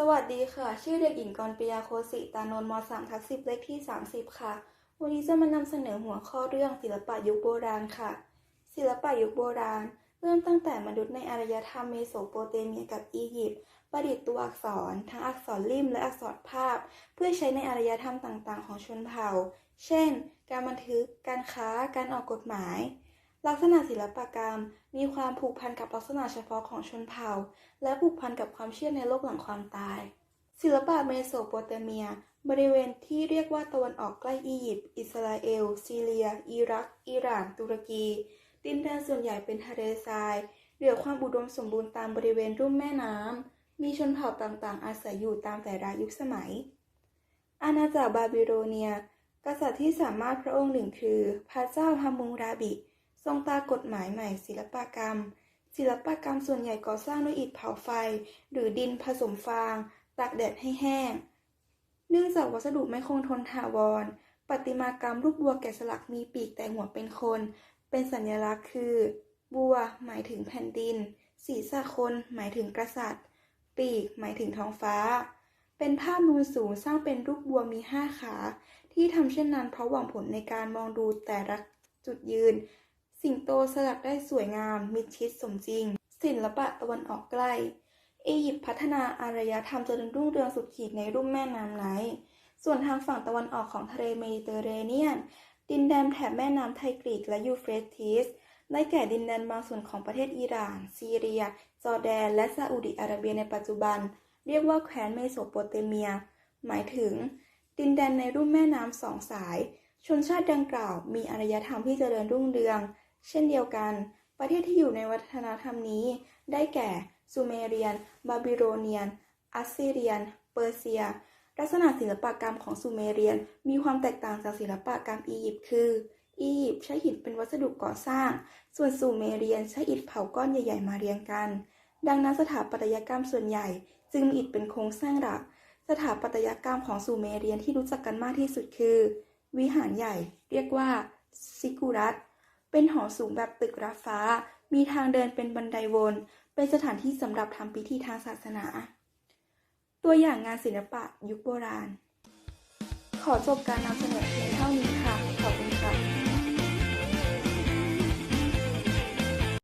สวัสดีค่ะ ชื่อเด็กหญิงกรปิยาโคสิตานนท์ม3ทับ10เลขที่ 30 ค่ะ วันนี้จะมานำเสนอหัวข้อเรื่องศิลปะยุคโบราณค่ะ ศิลปะยุคโบราณ เริ่มตั้งแต่มนุษย์ในอารยธรรมเมโสโปเตเมียกับอียิปต์ประดิษฐ์ตัวอักษร ทั้งอักษรริมและอักษรภาพ เพื่อใช้ในอารยธรรมต่างๆ ของชนเผ่า เช่น การบันทึก การค้า การออกกฎหมาย ลักษณะศิลปกรรม มีความผูกพันกับลักษณะเฉพาะของชนเผ่า และผูกพันกับความเชื่อในโลกหลังความตาย ศิลปะเมโสโปเตเมีย บริเวณที่เรียกว่าตะวันออกใกล้อียิปต์อิสราเอล ซีเรีย อิรัก อิหร่าน ตุรกี ดินแดนส่วนใหญ่เป็นทะเลทรายเหลือความอุดมสมบูรณ์ตามบริเวณรุ่มแม่น้ำ มีชนเผ่าต่างๆ อาศัยอยู่ตามแต่ละยุคสมัย อาณาจักรบาบิโลเนีย กษัตริย์ที่สามารถพระองค์หนึ่งคือ พระเจ้าฮามุงราบิ ทรงตากฎหมายใหม่ศิลปกรรม ศิลปกรรมส่วนใหญ่ก่อสร้างด้วยอิฐเผาไฟ หรือดินผสมฟาง ตากแดดให้แห้ง เนื่องจากวัสดุไม่คงทนถาวรประติมากรรมรูปบัวแกะสลักมีปีกแต่หัวเป็นคน เป็นสัญลักษณ์คือ บัวหมายถึงแผ่นดิน ศีรษะคนหมายถึงกษัตริย์ ปีกหมายถึงท้องฟ้า เป็นภาพนูนสูงสร้างเป็นรูปบัวมีห้าขา ที่ทำเช่นนั้นเพราะหวังผลในการมองดูแต่ละจุดยืน สิงโตสลักได้สวยงาม มิดชิดสมจริง ศิลปะตะวันออกใกล้ อียิปต์พัฒนาอารยธรรมจนรุ่งเรืองสุดขีดในรุ่มแม่น้ำไนล์ส่วนทางฝั่งตะวันออกของทะเลเมดิเตอร์เรเนียน ดินแดนแถบแม่น้ำไทกรีกและยูเฟรติสได้แก่ดินแดนบางส่วนของประเทศอิหร่าน ซีเรีย จอร์แดน และซาอุดิอาระเบียในปัจจุบัน เรียกว่าแคว้นเมโสโปเตเมีย หมายถึง ดินแดนในรุ่มแม่น้ำสองสาย ชนชาติดังกล่าวมีอารยธรรมที่เจริญรุ่งเรือง เช่นเดียวกัน ประเทศที่อยู่ในวัฒนธรรมนี้ ได้แก่ ซูเมเรียน บาบิโลเนียน อัสซีเรียน เปอร์เซีย ลักษณะศิลปกรรมของซูเมเรียน มีความแตกต่างจากศิลปกรรมอียิปต์คือ อียิปต์ใช้หินเป็นวัสดุก่อสร้าง ส่วนซูเมเรียนใช้อิฐเผาก้อนใหญ่ ๆ มาเรียงกัน ดังนั้นสถาปัตยกรรมส่วนใหญ่ จึงมีอิฐเป็นโครงสร้างหลัก สถาปัตยกรรมของซูเมเรียนที่รู้จักกันมากที่สุดคือ วิหารใหญ่ เรียกว่าซิกุรัต เป็นหอสูงแบบตึกระฟ้า มีทางเดินเป็นบันไดวน เป็นสถานที่สำหรับทำพิธีทางศาสนา ตัวอย่างงานศิลปะยุคโบราณ ขอจบการนำเสนอเพียงเท่านี้